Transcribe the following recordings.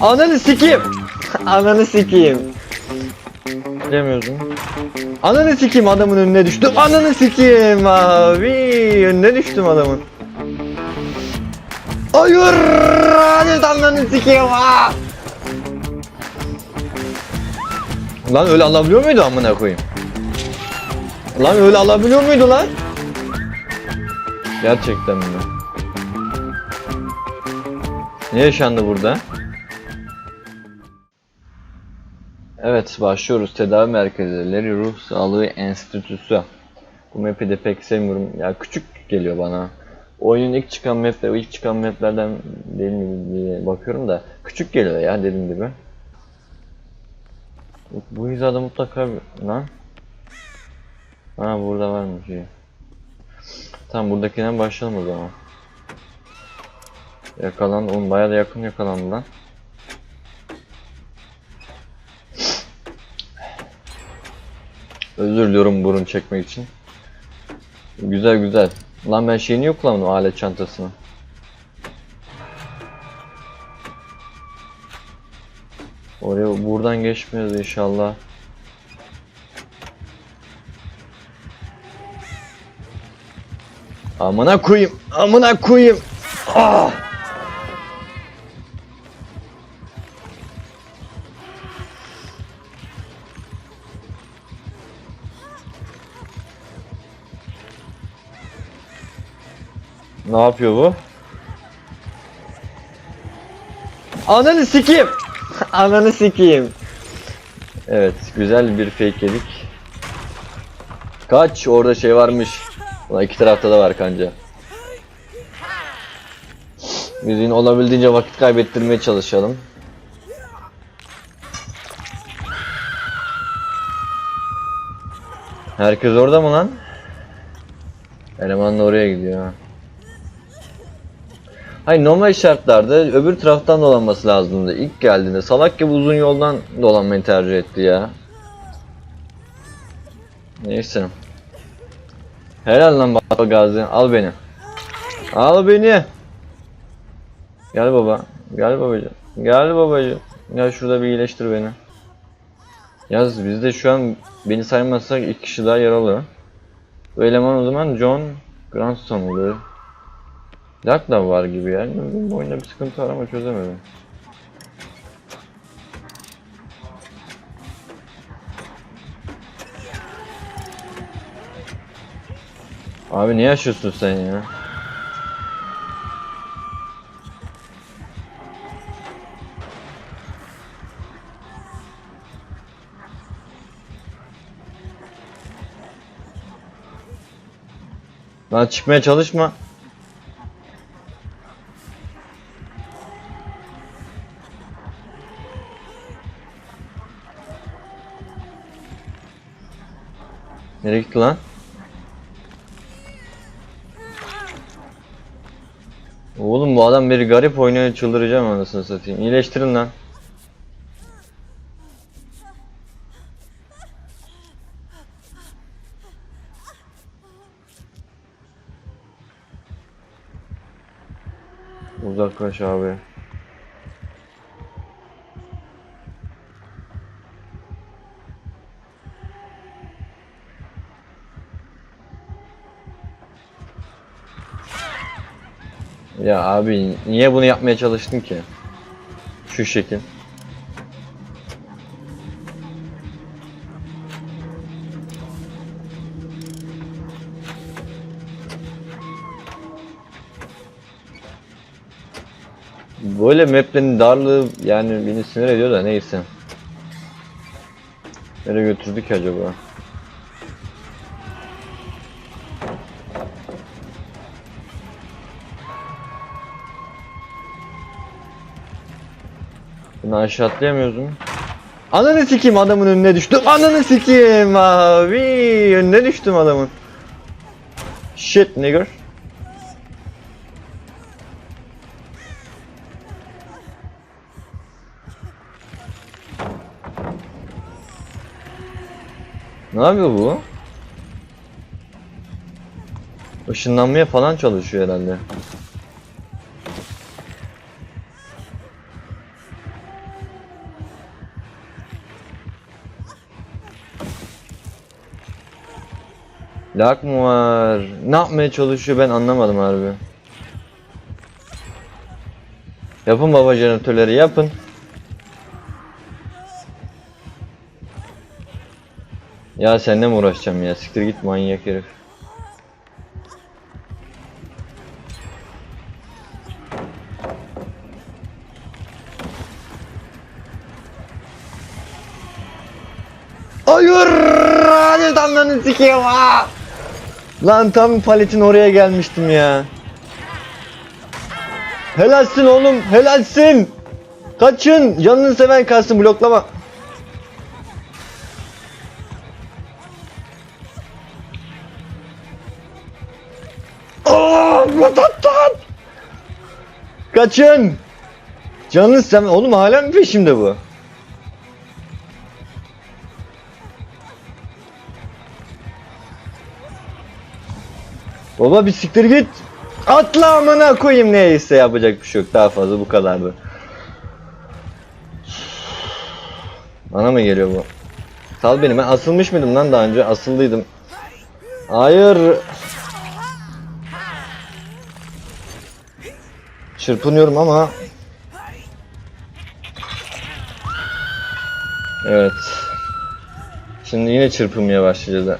Ananı sikeyim. Ananı sikeyim. Bilemiyorsun. Ananı sikeyim adamın önüne düştüm. Ananı sikeyim abi. Önüne düştüm adamın. Hayır. Hadi ananı sikeyim. Lan öyle alabiliyor muydu amına koyayım? Lan öyle alabiliyor muydu lan? Gerçekten mi? Ne yaşandı burada? Evet başlıyoruz. Tedavi merkezleri Ruh Sağlığı Enstitüsü. Bu map'i de pek sevmiyorum. Ya küçük geliyor bana. Oyunun ilk çıkan map'ler, o ilk çıkan map'lerden değil mi diye bakıyorum da küçük geliyor ya dediğim gibi. Bu hizada mutlaka. Lan? Ha burada varmış iyi. Tamam buradakinden başlayalım o zaman. Yakalandı. Oğlum bayağı da yakın yakalandı lan. Özür diliyorum burun çekmek için. Güzel güzel. Lan ben şeyini yok kullanmadım alet çantasını. Oraya buradan geçmiyoruz inşallah. Amına koyayım. Amına koyayım. Ah! Ne yapıyor bu? Ananı sikeyim. Ananı sikeyim. Evet, güzel bir fake yedik. Kaç orada şey varmış. Ulan iki tarafta da var kanca. Yine olabildiğince vakit kaybettirmeye çalışalım. Herkes orada mı lan? Eleman da oraya gidiyor. Ha. Hayır normal şartlarda öbür taraftan dolanması lazımdı. İlk geldiğinde salak gibi uzun yoldan dolanmayı tercih etti ya. Neyse. Helal lan baba Gazi. Al beni. Al beni. Gel baba. Gel babacığım. Gel babacığım. Gel şurada bir iyileştir beni. Yaz bizde şu an beni saymazsak iki kişi daha yaralı. Bu eleman o zaman John Grandson oluyor. Dark da var gibi yani. Bu oyunda bir sıkıntı var ama çözemedim. Abi ne yaşıyorsun sen ya? Lan çıkmaya çalışma. Nereye gitti lan? Oğlum bu adam biri garip oynuyor çıldıracağım anasını satayım. İyileştirin lan. Uzaklaş abi. Ya abi niye bunu yapmaya çalıştın ki? Şu şekil. Böyle maplerin darlığı yani beni sinir ediyor da neyse. Nereye götürdük acaba? Bunu aşağı? Ananı sikeyim adamın önüne düştüm. Ananı sikeyim abi. Önüne düştüm adamın. Shit nigger. Ne yapıyor bu? Işınlanmaya falan çalışıyor herhalde. Lak mı var? Ne yapmaya çalışıyor ben anlamadım harbi. Yapın baba jeneratörleri yapın. Ya seninle mi uğraşacağım ya? Siktir git manyak herif. Hayır! Hadi damlanı sikeyim ha! Lan tam paletin oraya gelmiştim ya. Helalsin oğlum, helalsin! Kaçın! Canını seven kalsın bloklama. Aa, batattan! Kaçın! Canını seven... Oğlum hala mı peşimde bu? Baba bir siktir git. Atla amına koyayım neyse yapacak bir şey yok. Daha fazla bu kadardı. Bana mı geliyor bu? Sal beni ben asılmış mıydım lan daha önce? Asıldıydım. Hayır. Çırpınıyorum ama. Evet. Şimdi yine çırpınmaya başlayacağız.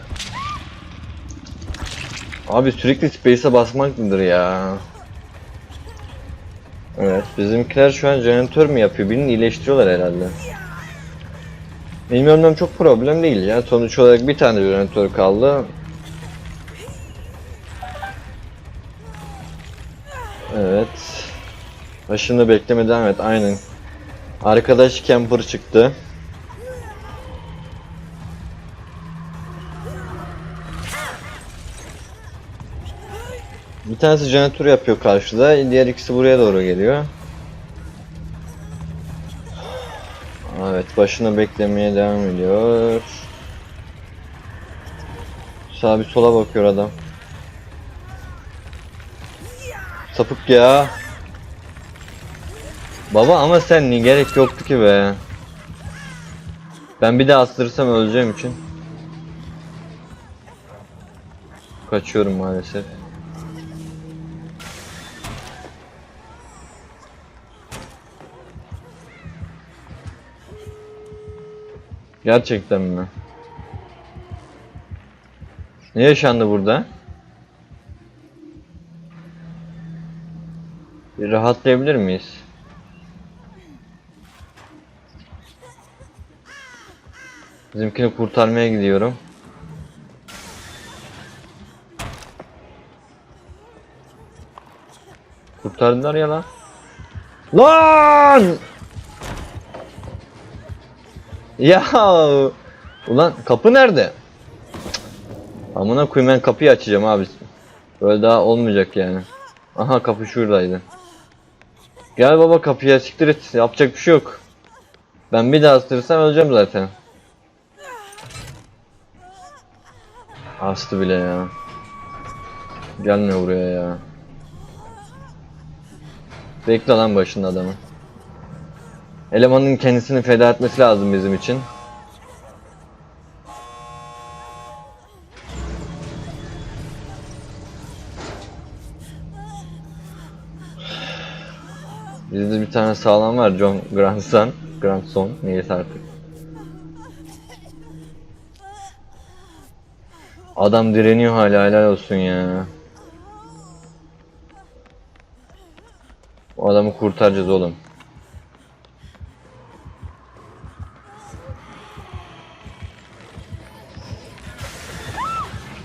Abi sürekli space'e basmak mıdır ya? Evet, bizimkiler şu an jeneratör mü yapıyor? Birini iyileştiriyorlar herhalde. Benim yorumum çok problem değil ya. Sonuç olarak bir tane jeneratör kaldı. Evet. Başında beklemeden evet aynen. Arkadaş camper çıktı. Bir tanesi jeneratör yapıyor karşıda, diğer ikisi buraya doğru geliyor. Evet, başına beklemeye devam ediyor. Sağ bir sola bakıyor adam. Sapık ya. Baba ama sen ni gerek yoktu ki be. Ben bir daha astırırsam öleceğim için. Kaçıyorum maalesef. Gerçekten mi? Ne yaşandı burada? Bir rahatlayabilir miyiz? Bizimkini kurtarmaya gidiyorum. Kurtardılar ya lan. Lan! Ya ulan kapı nerede? Amına koyayım ben kapıyı açacağım abi. Böyle daha olmayacak yani. Aha kapı şuradaydı. Gel baba kapıya siktir et. Yapacak bir şey yok. Ben bir daha ısırırsam öleceğim zaten. Astı bile ya. Gelmiyor buraya ya. Bekle lan başında adamı. Elemanın kendisini feda etmesi lazım bizim için. Bizde bir tane sağlam var John Grandson. Grandson neyse artık. Adam direniyor hala helal olsun ya. O adamı kurtaracağız oğlum.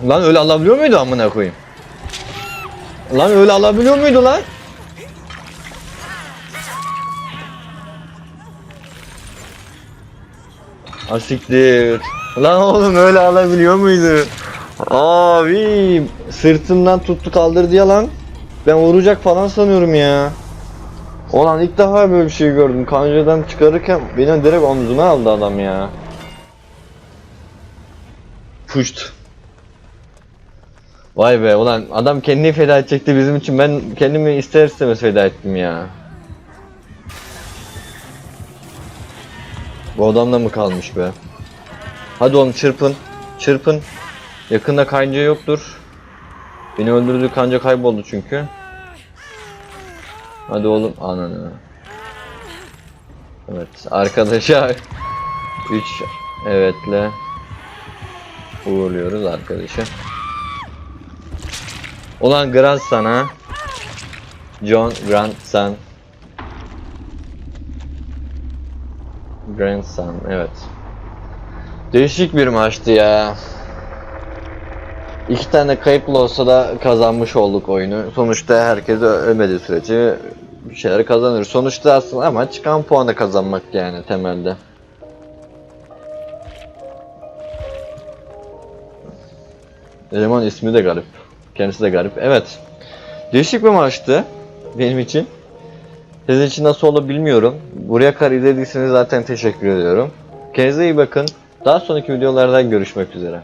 Lan öyle alabiliyor muydu amına koyayım? Lan öyle alabiliyor muydu lan? Asiktir. Lan oğlum öyle alabiliyor muydu? Abi sırtımdan tuttu kaldırdı ya lan. Ben vuracak falan sanıyorum ya. Ulan ilk defa böyle bir şey gördüm. Kancadan çıkarırken beni direkt omzuna aldı adam ya. Puşt. Vay be ulan adam kendini feda edecekti bizim için ben kendimi ister istemez feda ettim ya. Bu adamda mı kalmış be? Hadi oğlum çırpın. Çırpın. Yakında kanca yoktur. Beni öldürdüğü kanca kayboldu çünkü. Hadi oğlum ananı. Evet arkadaşa 3 evetle uğurluyoruz arkadaşı. Ulan Grant sana. John Grant sen. Grandson evet. Değişik bir maçtı ya. İki tane kayıplı olsa da kazanmış olduk oyunu. Sonuçta herkes ölmediği sürece bir şeyler kazanır. Sonuçta aslında ama çıkan puanı kazanmak yani temelde. Eleman ismi de garip. Kendisi de garip. Evet. Değişik bir maçtı benim için. Sizin için nasıl oldu bilmiyorum. Buraya kadar izlediyseniz zaten teşekkür ediyorum. Kendinize iyi bakın. Daha sonraki videolarda görüşmek üzere.